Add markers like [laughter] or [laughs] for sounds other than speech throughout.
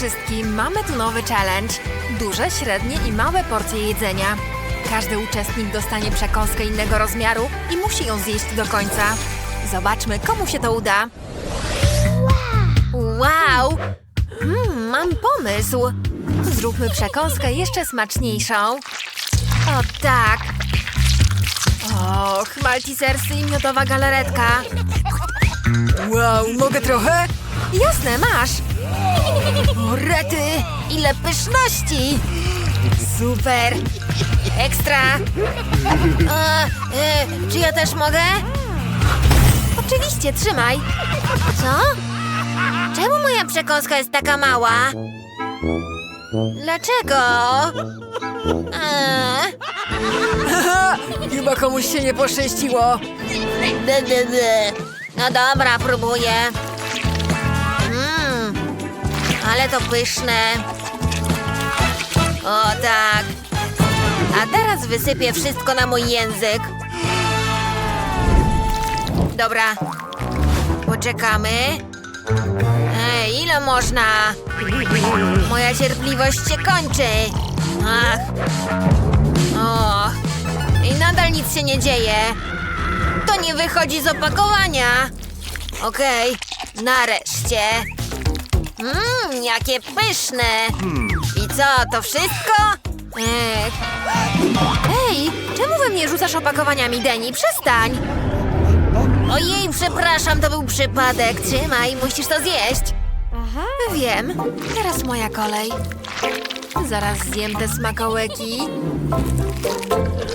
wszystkim, mamy tu nowy challenge. Duże, średnie i małe porcje jedzenia. Każdy uczestnik dostanie przekąskę innego rozmiaru i musi ją zjeść do końca. Zobaczmy, komu się to uda. Wow! Hmm, mam pomysł. Zróbmy przekąskę jeszcze smaczniejszą. O tak! Och, maltisersy i miodowa galaretka. Wow, mogę trochę? Jasne, masz. O, rety, ile pyszności! Super! Ekstra! A, e, czy ja też mogę? Oczywiście, trzymaj. Co? Czemu moja przekąska jest taka mała? Dlaczego? Eee. [laughs] Chyba komuś się nie poszczęściło. No dobra, próbuję. Ale to pyszne. O tak. A teraz wysypię wszystko na mój język. Dobra. Poczekamy. Ej, ile można? Moja cierpliwość się kończy. Ach. O. I nadal nic się nie dzieje. To nie wychodzi z opakowania. Okej, nareszcie. Mmm, jakie pyszne. I co, to wszystko? Ech. Ej, czemu we mnie rzucasz opakowaniami, Deni? Przestań. Ojej, przepraszam, to był przypadek. Trzymaj, musisz to zjeść. Wiem, teraz moja kolej. Zaraz zjem te smakołyki.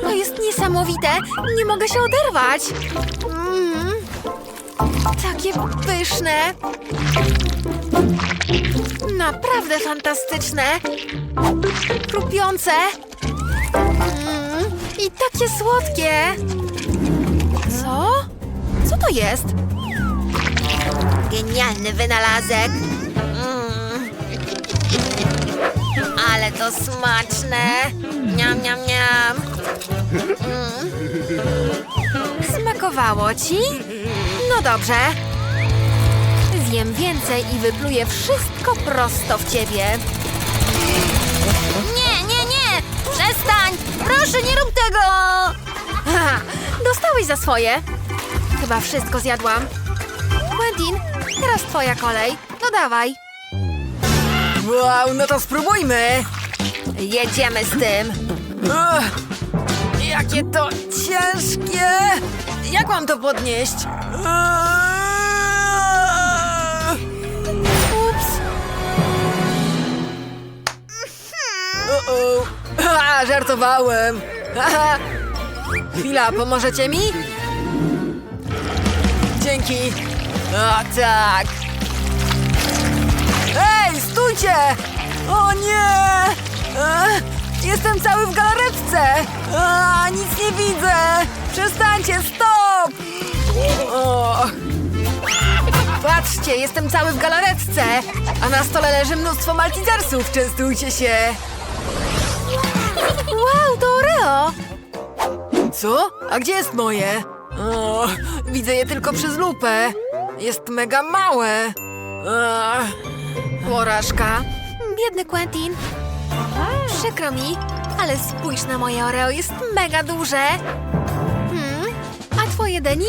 To jest niesamowite. Nie mogę się oderwać. Takie pyszne. Naprawdę fantastyczne. Krupiące. Mm. I takie słodkie. Co? Co to jest? Genialny wynalazek. Mm. Ale to smaczne. Niam, niam, niam. Mm. Smakowało ci? No dobrze. Zjem więcej i wypluję wszystko prosto w ciebie. Nie, nie, nie! Przestań! Proszę, nie rób tego! Haha, dostałeś za swoje. Chyba wszystko zjadłam. Quentin, teraz twoja kolej. No dawaj. Wow, no to spróbujmy! Jedziemy z tym. Ugh, jakie to ciężkie! Jak mam to podnieść? Ups. Uh-oh. [laughs] Ha, żartowałem! Chwila, pomożecie mi? Dzięki! O tak! Ej, stójcie! O nie! E, Jestem cały w galaretce! A, nic nie widzę! Przestańcie, stop! O. Patrzcie, jestem cały w galaretce! A na stole leży mnóstwo maltizersów, częstujcie się! Wow, to Oreo. Co? A gdzie jest moje? O, widzę je tylko przez lupę. Jest mega małe. Ach, porażka. Biedny Quentin. Przykro mi, ale spójrz na moje Oreo, jest mega duże. Hmm? A twoje, Deni?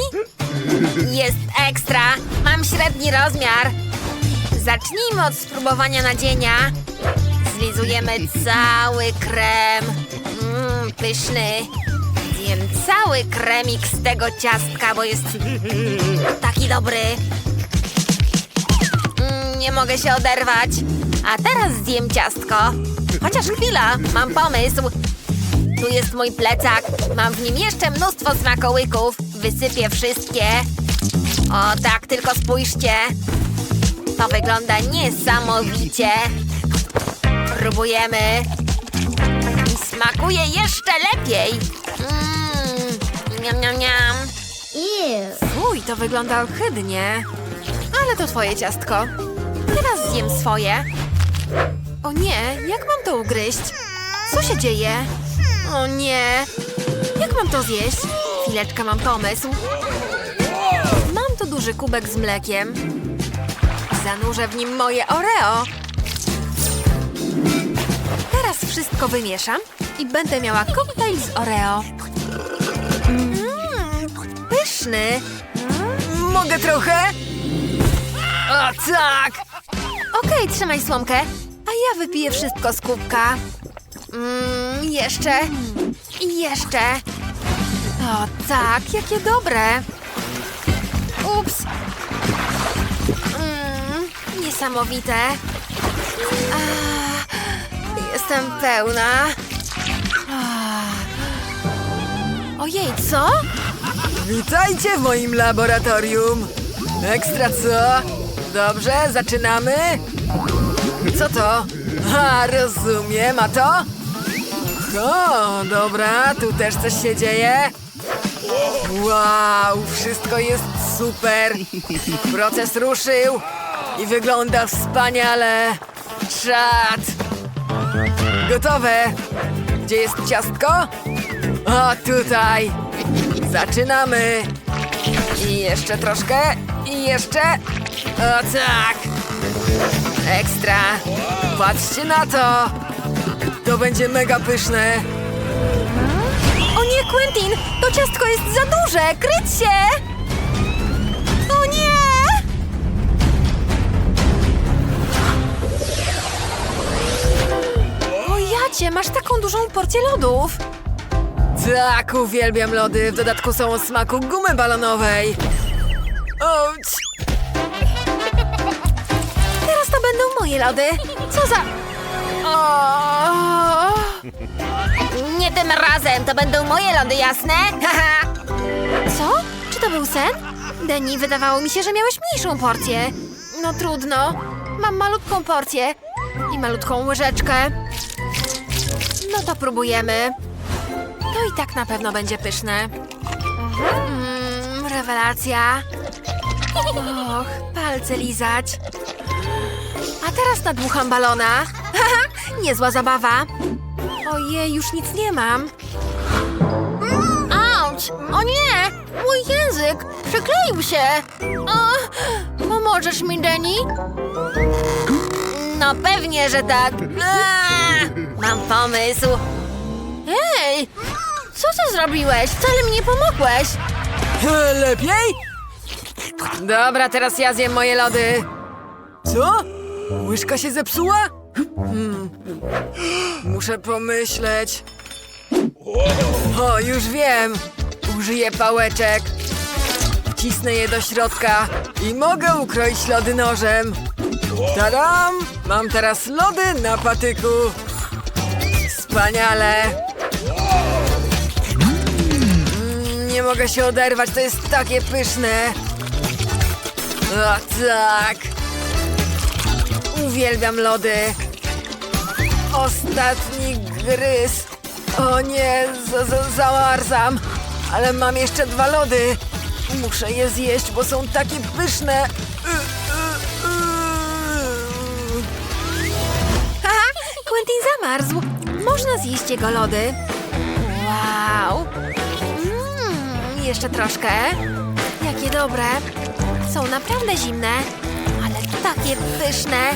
Jest ekstra. Mam średni rozmiar. Zacznijmy od spróbowania nadzienia. Zlizujemy cały krem. Mmm, pyszny. Zjem cały kremik z tego ciastka, bo jest taki dobry. Mm, nie mogę się oderwać. A teraz zjem ciastko. Chociaż chwila, mam pomysł. Tu jest mój plecak. Mam w nim jeszcze mnóstwo smakołyków. Wysypię wszystkie. O tak, tylko spójrzcie. To wygląda niesamowicie. Próbujemy. I smakuje jeszcze lepiej. Mmm, niam, niam, niam. Fuj, to wygląda ohydnie. Ale to twoje ciastko. Teraz zjem swoje. O nie, jak mam to ugryźć? Co się dzieje? O nie. Jak mam to zjeść? Chwileczkę, mam pomysł. Mam tu duży kubek z mlekiem. Zanurzę w nim moje Oreo. Teraz wszystko wymieszam i będę miała koktajl z Oreo. Mmm, pyszny. Mogę trochę? A tak! Okej, trzymaj słomkę, ja wypiję wszystko z kubka. Mmm, jeszcze. I jeszcze. O tak, jakie dobre. Ups. Mmm, niesamowite. A, jestem pełna. A. Ojej, co? Witajcie w moim laboratorium. Ekstra co? Dobrze, zaczynamy. Co to? A, rozumiem, a to? O, dobra, tu też coś się dzieje. Wow, wszystko jest super. Proces ruszył i wygląda wspaniale. Czad. Gotowe. Gdzie jest ciastko? O, tutaj. Zaczynamy. I jeszcze troszkę. I jeszcze. O tak. Ekstra. Patrzcie na to. To będzie mega pyszne. O nie, Quentin! To ciastko jest za duże! Kryć się! O nie! O jacie, masz taką dużą porcję lodów! Tak, uwielbiam lody. W dodatku są o smaku gumy balonowej. Ouch. To moje lody! Co za... O! Nie tym razem, to będą moje lody, jasne? Co? Czy to był sen? Deni, wydawało mi się, że miałeś mniejszą porcję. No trudno. Mam malutką porcję i malutką łyżeczkę. No to próbujemy. To i tak na pewno będzie pyszne. Mmm, rewelacja. Och, palce lizać. Teraz nadmucham balona. [laughs] Niezła zabawa. Ojej, już nic nie mam. Auć! O nie! Mój język! Przykleił się! O, pomożesz mi, Denny? No pewnie, że tak. Mam pomysł. Ej! Co ty zrobiłeś? Wcale mi nie pomogłeś. Lepiej? Dobra, teraz ja zjem moje lody. Co? Łyżka się zepsuła? Hmm. Muszę pomyśleć. O, już wiem. Użyję pałeczek. Wcisnę je do środka i mogę ukroić lody nożem. Tadam! Mam teraz lody na patyku. Wspaniale. Mm, Nie mogę się oderwać, to jest takie pyszne. O tak. Uwielbiam lody. Ostatni gryz. O nie, za, za, zamarzam. Ale mam jeszcze dwa lody. Muszę je zjeść, bo są takie pyszne. Haha, Quentin zamarzł. Można zjeść jego lody. Wow. Mmm, jeszcze troszkę. Jakie dobre. Są naprawdę zimne, takie pyszne.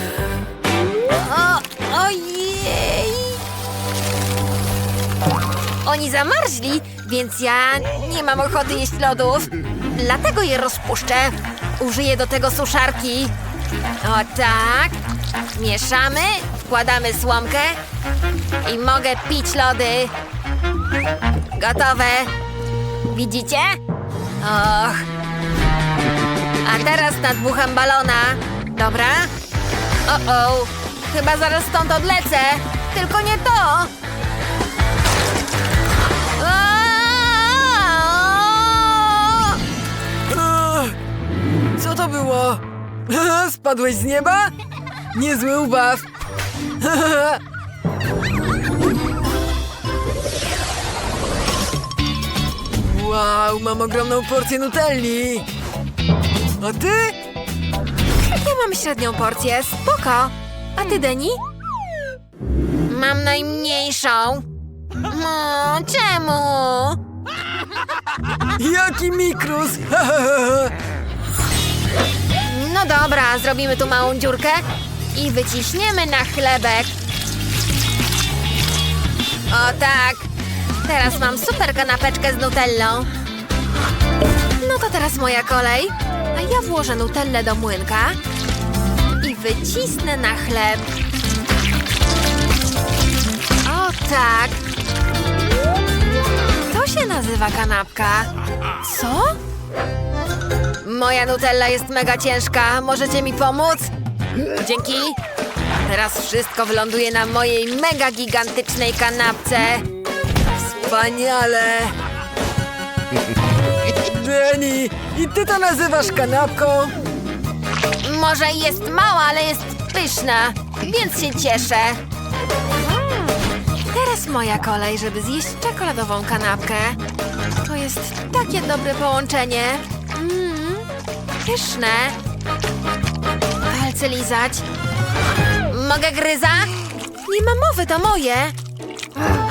O, ojej. Oni zamarzli, więc ja nie mam ochoty jeść lodów. Dlatego je rozpuszczę. Użyję do tego suszarki. O tak. Mieszamy, wkładamy słomkę i mogę pić lody. Gotowe. Widzicie? Och. A teraz nadmucham balona. Dobra. O, o. Chyba zaraz stąd odlecę. Tylko nie to. Co to było? [laughs] Spadłeś z nieba? Niezły ubaw. [laughs] Wow, mam ogromną porcję nutelli. A ty? Ja mam średnią porcję, spoko. A ty, Deni? Mam najmniejszą. No, czemu? Jaki mikrus? No dobra, zrobimy tu małą dziurkę i wyciśniemy na chlebek. O tak! Teraz mam super kanapeczkę z nutellą. No to teraz moja kolej. A ja włożę nutellę do młynka wycisnę na chleb. O tak! To się nazywa kanapka. Co? Moja nutella jest mega ciężka. Możecie mi pomóc? Dzięki. Teraz wszystko wyląduje na mojej mega gigantycznej kanapce. Wspaniale! Jenny, i ty to nazywasz kanapką? Może jest mała, ale jest pyszna, więc się cieszę. Teraz moja kolej, żeby zjeść czekoladową kanapkę. To jest takie dobre połączenie. Mmm, pyszne. Palce lizać. Mogę gryza? Nie ma mowy, to moje.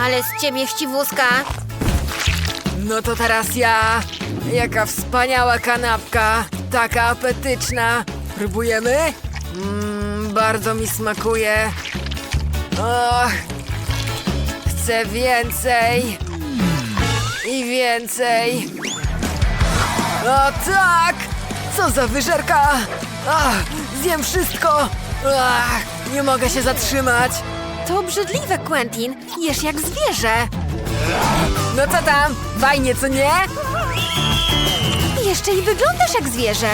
Ale z ciebie chciwuska. No to teraz ja. Jaka wspaniała kanapka. Taka apetyczna. Próbujemy? Mmm, bardzo mi smakuje. Och, chcę więcej. I więcej. O tak! Co za wyżerka! Ach, zjem wszystko! Ach, nie mogę się zatrzymać. To obrzydliwe, Quentin. Jesz jak zwierzę. No co tam? Fajnie, co nie? Jeszcze i wyglądasz jak zwierzę.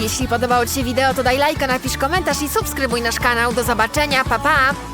Jeśli podobało Ci się wideo, to daj lajka, napisz komentarz i subskrybuj nasz kanał. Do zobaczenia, pa pa!